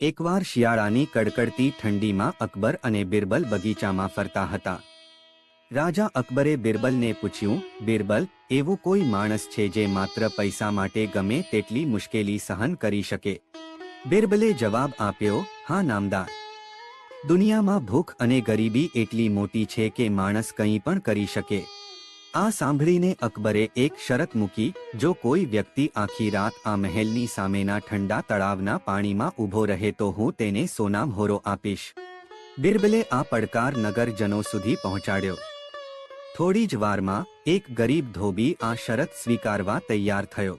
એકવાર શિયાળાની કડકડતી ઠંડીમાં અકબર અને બિરબલ બગીચામાં ફરતા હતા. રાજા અકબરે બિરબલને પૂછ્યું, બિરબલ, એવું કોઈ માણસ છે જે માત્ર પૈસા માટે ગમે તેટલી મુશ્કેલી સહન કરી શકે? બિરબલે જવાબ આપ્યો, હા, નામદાર. દુનિયામાં ભૂખ અને ગરીબી એટલી મોટી છે કે માણસ કંઈ પણ કરી શકે. આ સાંભળીને અકબરે એક શરત મૂકી, જો કોઈ વ્યક્તિ આખી રાત આ મહેલની સામેના ઠંડા તળાવના પાણીમાં ઊભો રહે તો હું તેને સોના હોરો આપીશ. બિરબલે આ પડકાર નગરજનો સુધી પહોંચાડ્યો. થોડી જ વારમાં, એક ગરીબ ધોબી આ શરત સ્વીકારવા તૈયાર થયો.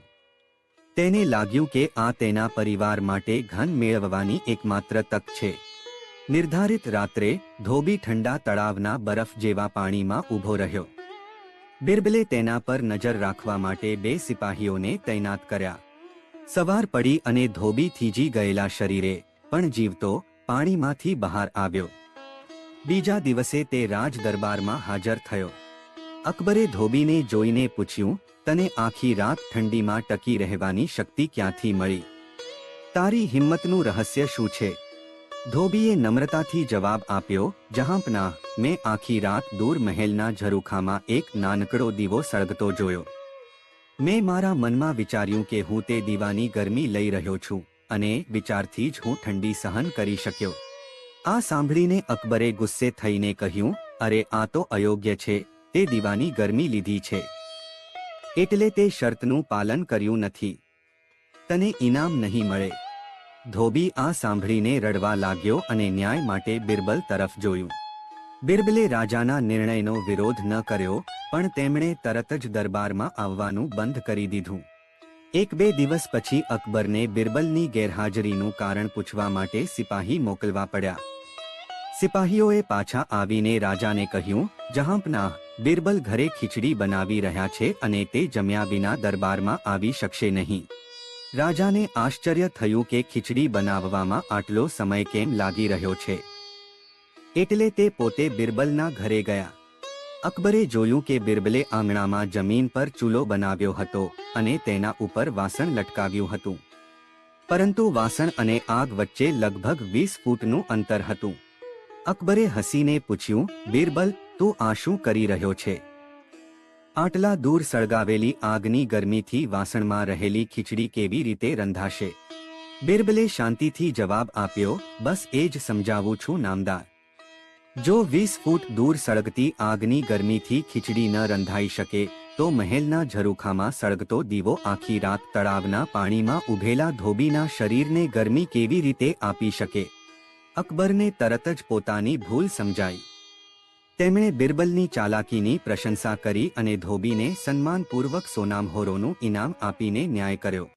તેને લાગ્યું કે આ તેના પરિવાર માટે ઘન મેળવવાની એકમાત્ર તક છે. નિર્ધારિત રાત્રે, ધોબી ઠંડા તળાવના બરફ જેવા પાણીમાં ઊભો રહ્યો. બિરબલે તેના પર નજર રાખવા માટે બે સિપાહીઓને તૈનાત કર્યા. સવાર પડી અને ધોબી થીજી ગયેલા શરીરે પણ જીવતો પાણીમાંથી બહાર આવ્યો. બીજા દિવસે તે રાજ દરબારમાં હાજર થયો. અકબરે ધોબીને જોઈને પૂછ્યું, તને આખી રાત ઠંડીમાં ટકી રહેવાની શક્તિ ક્યાંથી મળી? તારી હિંમતનું રહસ્ય શું છે? ધોબીએ નમ્રતાથી જવાબ આપ્યો, જહાંપના, મેં આખી રાત દૂર મહેલના ઝરૂખામાં એક નાનકડો દીવો સળગતો જોયો. મેં મારા મનમાં વિચાર્યું કે હું તે દીવાની ગરમી લઈ રહ્યો છું અને વિચારથી જ હું ઠંડી સહન કરી શક્યો. આ સાંભળીને અકબરે ગુસ્સે થઈને કહ્યું, અરે, આ તો અયોગ્ય છે, તે દીવાની ગરમી લીધી છે. એટલે તે શરતનું પાલન કર્યું નથી. તને ઇનામ નહીં મળે. ધોબી આ સાંભળીને રડવા લાગ્યો અને ન્યાય માટે બિરબલ તરફ જોયું. બિરબલે રાજાના નિર્ણયનો વિરોધ ન કર્યો, પણ તેમણે તરત જ દરબારમાં આવવાનું બંધ કરી દીધું. એક બે દિવસ પછી અકબરને બિરબલની ગેરહાજરીનું કારણ પૂછવા માટે સિપાહી મોકલવા પડ્યા. સિપાહીઓએ પાછા આવીને રાજાને કહ્યું જહાંપનાહ બિરબલ ઘરે ખીચડી બનાવી રહ્યા છે અને તે જમ્યા વિના દરબારમાં આવી શકશે નહીં. રાજાને આશ્ચર્ય થયું કે ખીચડી બનાવવામાં આટલો સમય કેમ લાગી રહ્યો છે. એટલે તે પોતે બિરબલના ઘરે ગયા. અકબરે જોયું કે બિરબલે આંગણામાં જમીન પર ચૂલો બનાવ્યો હતો અને તેના ઉપર વાસણ લટકાવ્યું હતું. પરંતુ વાસણ અને આગ વચ્ચે લગભગ વીસ ફૂટનું અંતર હતું. અકબરે હસીને પૂછ્યું, બિરબલ, તું આ શું કરી રહ્યો છે? આટલા દૂર સળગાવેલી આગની ગરમીથી વાસણમાં રહેલી ખીચડી કેવી રીતે રંધાશે? બિરબલે શાંતિથી જવાબ આપ્યો, બસ એ જ સમજાવું છું, નામદાર. જો વીસ ફૂટ દૂર સળગતી આગની ગરમીથી ખીચડી ન રંધાઈ શકે, તો મહેલના ઝરૂખામાં સળગતો દીવો આખી રાત તળાવના પાણીમાં ઉભેલા ધોબીના શરીરને ગરમી કેવી રીતે આપી શકે? અકબરને તરત જ પોતાની ભૂલ સમજાઈ. તેમણે બિરબલની ચાલાકીની પ્રશંસા કરી અને ધોબીને સન્માનપૂર્વક સોનામહોરોનું ઇનામ આપીને ન્યાય કર્યો.